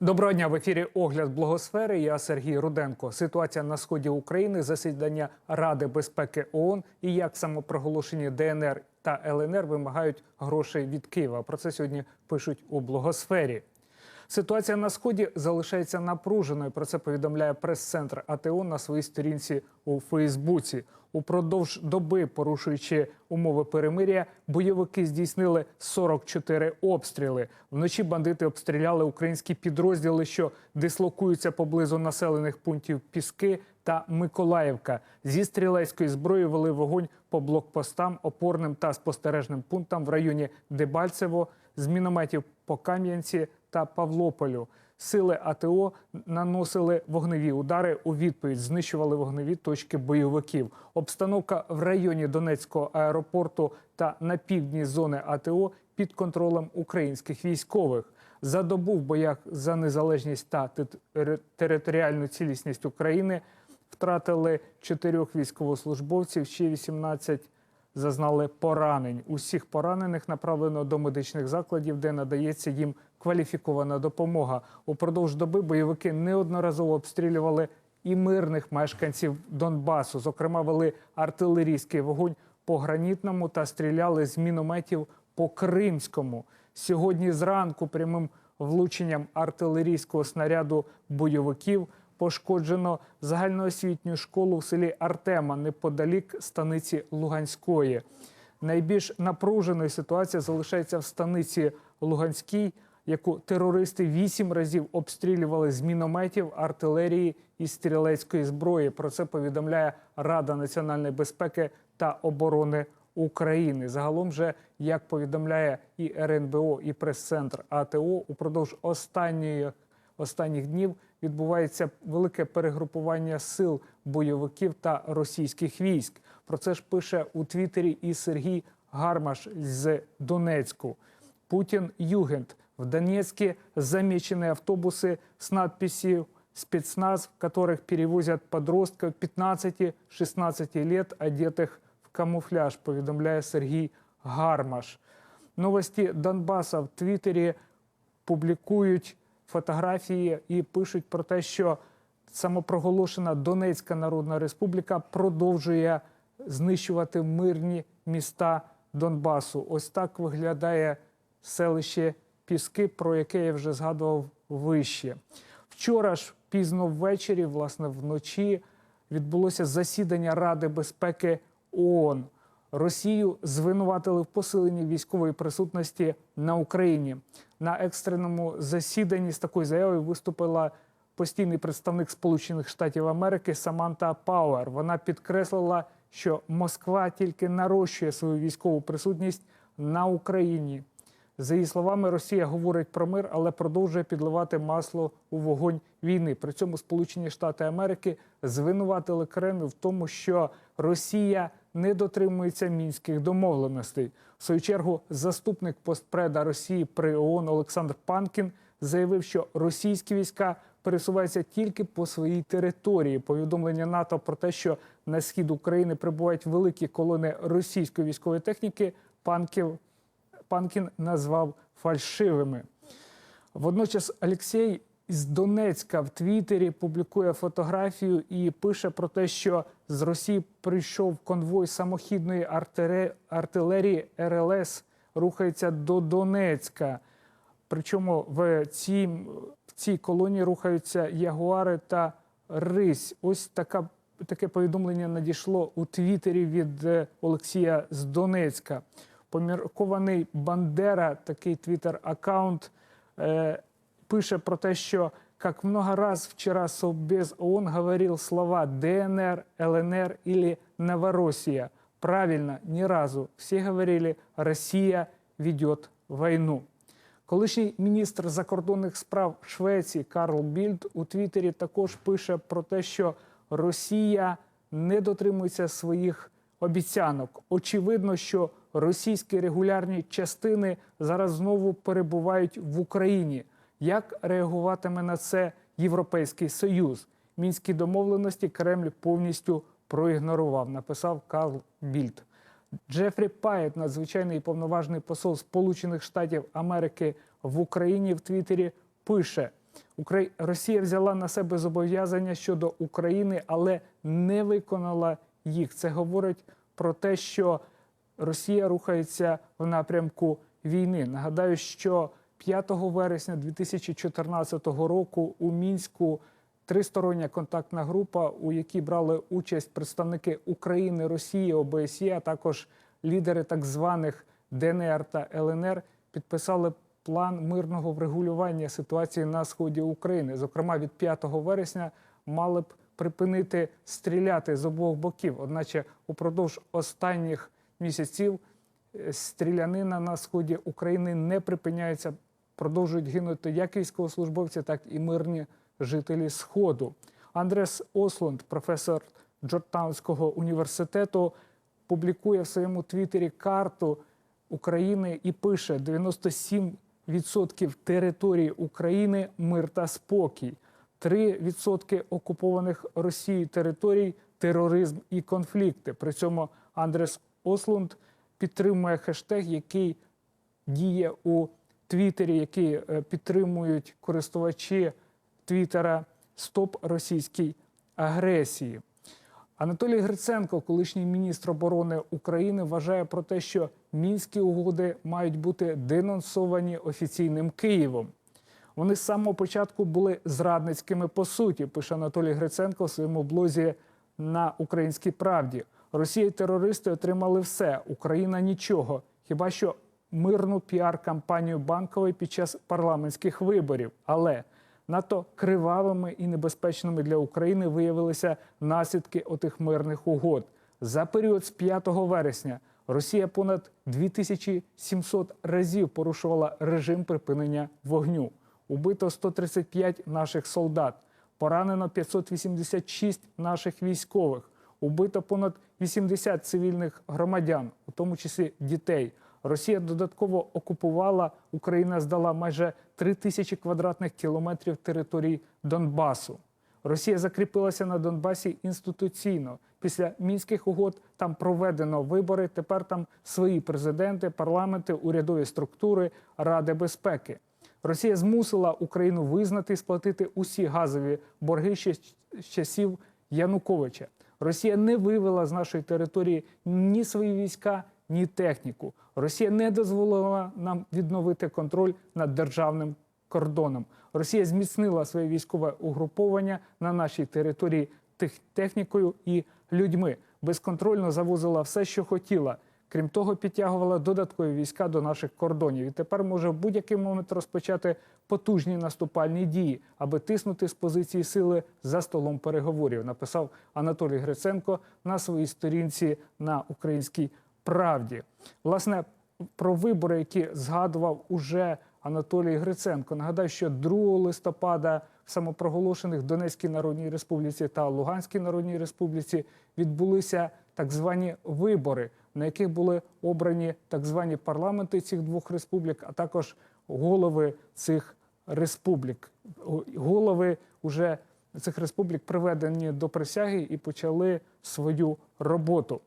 Доброго дня в ефірі Огляд Благосфери. Я Сергій Руденко. Ситуація на сході України, засідання Ради безпеки ООН і як самопроголошені ДНР та ЛНР вимагають грошей від Києва. Про це сьогодні пишуть у благосфері. Ситуація на сході залишається напруженою. Про це повідомляє прес-центр АТО на своїй сторінці у Фейсбуці. Упродовж доби, порушуючи умови перемир'я, бойовики здійснили 44 обстріли. Вночі бандити обстріляли українські підрозділи, що дислокуються поблизу населених пунктів Піски та Миколаївка. Зі стрілецької зброї вели вогонь по блокпостам, опорним та спостережним пунктам в районі Дебальцево, з мінометів по Кам'янці та Павлополю. Сили АТО наносили вогневі удари у відповідь, знищували вогневі точки бойовиків. Обстановка в районі Донецького аеропорту та на півдні зони АТО під контролем українських військових. За добу в боях за незалежність та територіальну цілісність України втратили чотирьох військовослужбовців, ще 18 зазнали поранень. Усіх поранених направлено до медичних закладів, де надається їм кваліфікована допомога. Упродовж доби бойовики неодноразово обстрілювали і мирних мешканців Донбасу. Зокрема, вели артилерійський вогонь по гранітному та стріляли з мінометів по Кримському. Сьогодні зранку прямим влученням артилерійського снаряду бойовиків пошкоджено загальноосвітню школу в селі Артема неподалік станиці Луганської. Найбільш напруженою ситуація залишається в станиці Луганській, яку терористи вісім разів обстрілювали з мінометів, артилерії і стрілецької зброї. Про це повідомляє Рада національної безпеки та оборони України. Загалом же, як повідомляє і РНБО, і прес-центр АТО, упродовж останньої останніх днів відбувається велике перегрупування сил бойовиків та російських військ. Про це ж пише у Твіттері і Сергій Гармаш з Донецьку. Путін Югент. В Донецке замечены автобусы с надписью «Спецназ», в которых перевозят подростков 15-16 лет, одетых в камуфляж, повідомляє Сергій Гармаш. Новості Донбаса в Твіттері публікують фотографії і пишуть про те, що самопроголошена Донецька Народна Республіка продовжує знищувати мирні міста Донбасу. Ось так виглядає селище Піски, про яке я вже згадував вище. Вчора ж пізно ввечері, власне, вночі, відбулося засідання Ради безпеки ООН. Росію звинуватили в посиленні військової присутності на Україні. На екстреному засіданні з такою заявою виступила постійний представник Сполучених Штатів Америки Саманта Пауер. Вона підкреслила, що Москва тільки нарощує свою військову присутність на Україні. За її словами, Росія говорить про мир, але продовжує підливати масло у вогонь війни. При цьому Сполучені Штати Америки звинуватили Кремль в тому, що Росія не дотримується мінських домовленостей. В свою чергу, заступник постпреда Росії при ООН Олександр Панкін заявив, що російські війська пересуваються тільки по своїй території. Повідомлення НАТО про те, що на схід України прибувають великі колони російської військової техніки, Панків Панкін назвав фальшивими. Водночас Олексій з Донецька в Твіттері публікує фотографію і пише про те, що з Росії прийшов конвой самохідної артилерії РЛС, рухається до Донецька. Причому в цій, в цій колонії рухаються ягуари та рись. Ось така, таке повідомлення надійшло у Твіттері від е, Олексія з Донецька. Поміркований Бандера, такий твіттер-аккаунт, е, пише про те, що как много раз вчера Совбез ООН говорил слова ДНР, ЛНР или Новороссия. Правильно, ни разу. Все говорили, Россия ведет войну. Колишній міністр закордонних справ Швеції Карл Більд у Твіттері також пише про те, що Росія не дотримується своїх обіцянок. Очевидно, що російські регулярні частини зараз знову перебувають в Україні. Як реагуватиме на це Європейський Союз? Мінські домовленості Кремль повністю проігнорував, написав Карл Більд. Джефрі Паєт, надзвичайний повноважний посол Сполучених Штатів Америки в Україні в Твіттері, пише. Росія взяла на себе зобов'язання щодо України, але не виконала їх. Це говорить про те, що Росія рухається в напрямку війни. Нагадаю, що 5 вересня 2014 року у мінську тристороння контактна група, у якій брали участь представники України, Росії, ОБСЄ, а також лідери так званих ДНР та ЛНР, підписали план мирного врегулювання ситуації на сході України. Зокрема, від 5 вересня мали б припинити стріляти з обох боків. Одначе упродовж останніх місяців е, стрілянина на сході України не припиняється. Продовжують гинути як військовослужбовці, так і мирні жителі Сходу. Андрес Ослунд, професор Джорджтаунського університету, публікує в своєму твіттері карту України і пише: 97% території України мир та спокій, 3% окупованих Росією територій, тероризм і конфлікти. При цьому Андрес Ослунд підтримує хештег, який діє у Твіттері, який е, підтримують користувачі Твіттера Стоп російській агресії. Анатолій Гриценко, колишній міністр оборони України, вважає про те, що мінські угоди мають бути денонсовані офіційним Києвом. Вони з самого початку були зрадницькими по суті, пише Анатолій Гриценко в своєму блозі на Українській правді. Росія і терористи отримали все, Україна нічого. Хіба що мирну піар-кампанію банкової під час парламентських виборів. Але надто кривавими і небезпечними для України виявилися наслідки отих мирних угод. За період з 5 вересня Росія понад 2700 разів порушувала режим припинення вогню. Убито 135 наших солдат, поранено 586 наших військових, убито понад 80 цивільних громадян, у тому числі дітей. Росія додатково окупувала, Україна здала майже 3 тисячі квадратних кілометрів території Донбасу. Росія закріпилася на Донбасі інституційно. Після мінських угод там проведено вибори. Тепер там свої президенти, парламенти, урядові структури, Ради безпеки. Росія змусила Україну визнати і сплатити усі газові борги ще з часів Януковича. Росія не вивела з нашої території ні свої війська, ні техніку. Росія не дозволила нам відновити контроль над державним кордоном. Росія зміцнила своє військове угруповання на нашій території тих технікою і людьми. Безконтрольно завозила все, що хотіла. Крім того, підтягувала додаткові війська до наших кордонів. І тепер може в будь-який момент розпочати потужні наступальні дії, аби тиснути з позиції сили за столом переговорів. Написав Анатолій Гриценко на своїй сторінці на українській правді. Власне, про вибори, які згадував уже Анатолій Гриценко. Нагадаю, що 2 листопада самопроголошених Донецькій Народній Республіці та Луганській Народній Республіці відбулися так звані вибори, на яких були обрані так звані парламенти цих двох республік, а також голови цих республік. Голови уже цих республік приведені до присяги і почали свою роботу.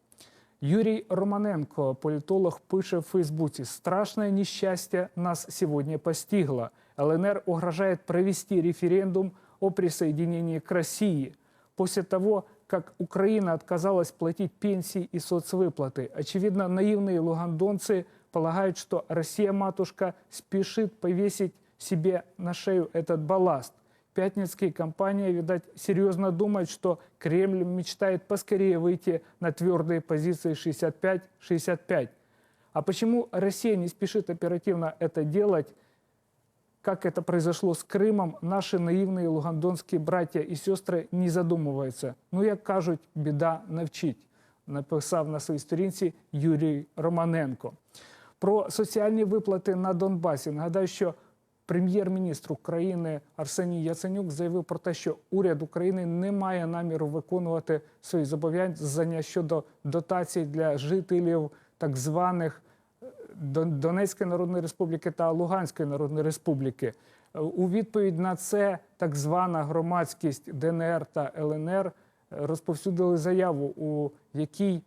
Юрий Романенко, политолог, пише в Фейсбуке. «Страшное несчастье нас сегодня постигло. ЛНР угрожает провести референдум о присоединении к России. После того, как Украина отказалась платить пенсии и соцвыплаты, очевидно, наивные лугандонцы полагают, что Россия-матушка спешит повесить себе на шею этот балласт. Пятницкие компании, видать, серьезно думают, что Кремль мечтает поскорее выйти на твердые позиции 65-65. А почему Россия не спешит оперативно это делать, как это произошло с Крымом, наши наивные лугандонские братья и сестры не задумываются. Ну, як кажуть, біда навчить, написав на своїй сторінці Юрій Романенко. Про соціальні виплати на Донбасі. Нагадаю, що прем'єр-міністр України Арсеній Яценюк заявив про те, що уряд України не має наміру виконувати свої зобов'язання щодо дотацій для жителів так званих Дон- Донецької Народної Республіки та Луганської Народної Республіки. Е, У відповідь на це так звана громадськість ДНР та ЛНР е, розповсюдили заяву, у якій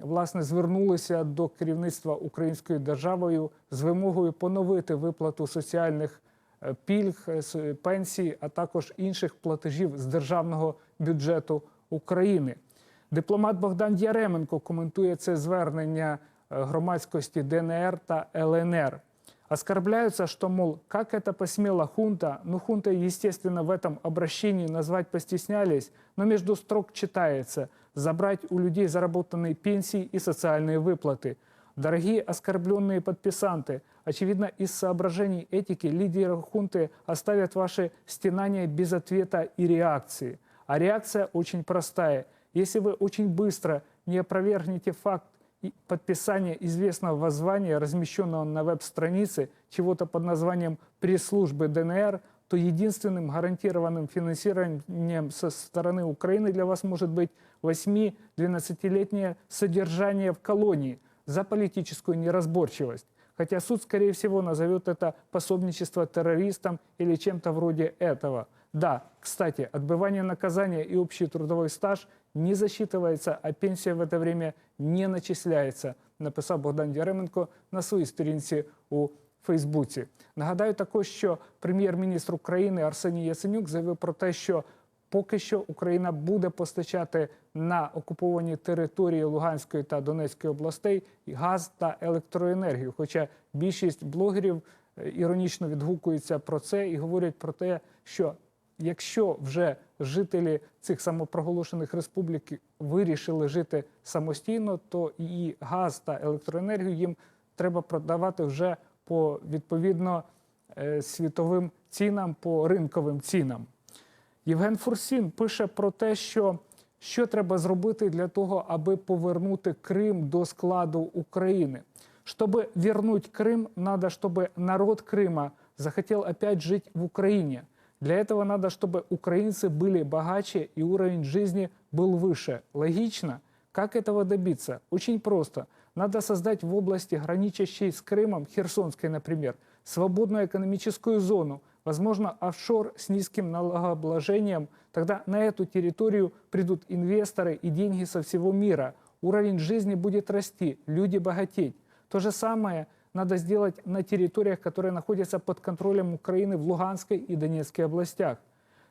власне звернулися до керівництва українською державою з вимогою поновити виплату соціальних е, пільг, пенсій, а також інших платежів з державного бюджету України. Дипломат Богдан Яременко коментує це звернення е, громадськості ДНР та ЛНР. Оскорбляются, что, мол, как это посмела хунта, ну хунта, естественно, в этом обращении назвать постеснялись, но между строк читается забрать у людей заработанные пенсии и социальные выплаты. Дорогие оскорбленные подписанты, очевидно, из соображений этики лидеры хунты оставят ваши стенания без ответа и реакции. А реакция очень простая. Если вы очень быстро не опровергнете факт и подписания известного воззвания, размещенного на веб-странице чего-то под названием пресс-службы ДНР, то единственным гарантированным финансированием со стороны Украины для вас может быть 8-12-летнее содержание в колонии за политическую неразборчивость. Хотя суд, скорее всего, назовет это пособничество террористам или чем-то вроде этого. Да, кстати, отбывание наказания и общий трудовой стаж не засчитывается, а пенсия в это время не начисляється, написав Богдан Яременко на своїй сторінці у Фейсбуці. Нагадаю також, що прем'єр-міністр України Арсеній Яценюк заявив про те, що поки що Україна буде постачати на окуповані території Луганської та Донецької областей і газ та електроенергію. Хоча більшість блогерів е, іронічно відгукуються про це і говорять про те, що якщо вже жителі цих самопроголошених республік вирішили жити самостійно, то і газ та електроенергію їм треба продавати вже по відповідно е, світовим цінам, по ринковим цінам. Євген Фурсін пише про те, що що треба зробити для того, аби повернути Крим до складу України. Чтобы вернуть Крым, надо, чтобы народ Крыма захотел опять жить в Украине. Для этого надо, чтобы украинцы были богаче и уровень жизни был выше. Логично? Как этого добиться? Очень просто. Надо создать в области, граничащей с Крымом, Херсонской, например, свободную экономическую зону, возможно, офшор с низким налогообложением. Тогда на эту территорию придут инвесторы и деньги со всего мира. Уровень жизни будет расти, люди богатеть. То же самое надо сделать на территориях, которые находятся под контролем Украины в Луганской и Донецкой областях.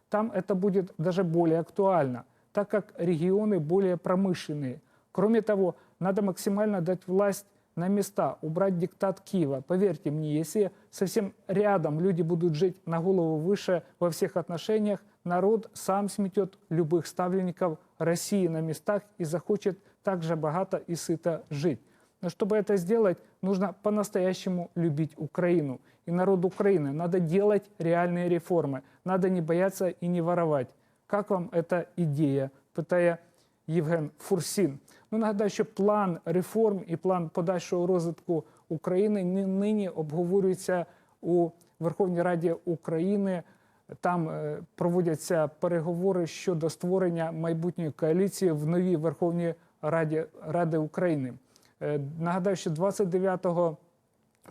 Там это будет даже более актуально, так как регионы более промышленные. Кроме того, надо максимально дать власть на места, убрать диктат Киева. Поверьте мне, если совсем рядом люди будут жить на голову выше во всех отношениях, народ сам сметет любых ставленников России на местах и захочет также богато и сыто жить. Но чтобы это сделать, нужно по-настоящему любить Украину. И народ Украины надо делать реальные реформы. Надо не бояться и не воровать. Как вам эта ідея? питає Євген Фурсін. Ну, нагадаю, що план реформ і план подальшого розвитку України ни- нині обговорюється у Верховній Раді України. Там е, проводяться переговори щодо створення майбутньої коаліції в новій Верховній Раді Ради України. Е, Нагадаю, що 29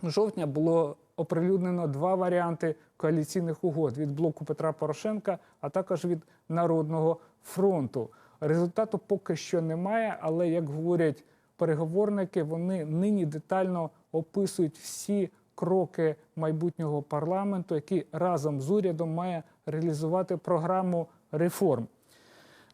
жовтня було оприлюднено два варіанти коаліційних угод від блоку Петра Порошенка, а також від Народного фронту. Результату поки що немає, але як говорять переговорники, вони нині детально описують всі кроки майбутнього парламенту, який разом з урядом має реалізувати програму реформ.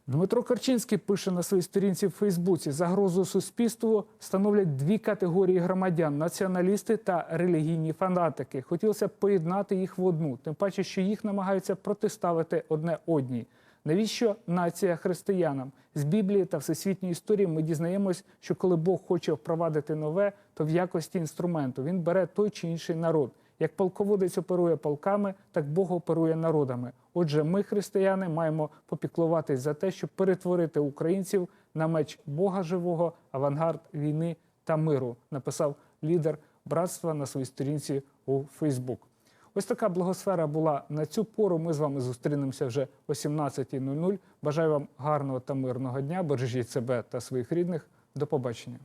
Дмитро Карчинський пише на своїй сторінці в Фейсбуці: загрозу суспільству становлять дві категорії громадян: націоналісти та релігійні фанатики. Хотілося б поєднати їх в одну, тим паче, що їх намагаються протиставити одне одній. Навіщо нація християнам? З Біблії та всесвітньої історії ми дізнаємось, що коли Бог хоче впровадити нове, то в якості інструменту він бере той чи інший народ. Як полководець оперує полками, так Бог оперує народами. Отже, ми, християни, маємо попіклуватись за те, щоб перетворити українців на меч Бога живого, авангард війни та миру, написав лідер братства на своїй сторінці у Фейсбук. Ось така благосфера була на цю пору. Ми з вами зустрінемося вже о 17.00. Бажаю вам гарного та мирного дня. Бережіть себе та своїх рідних. До побачення.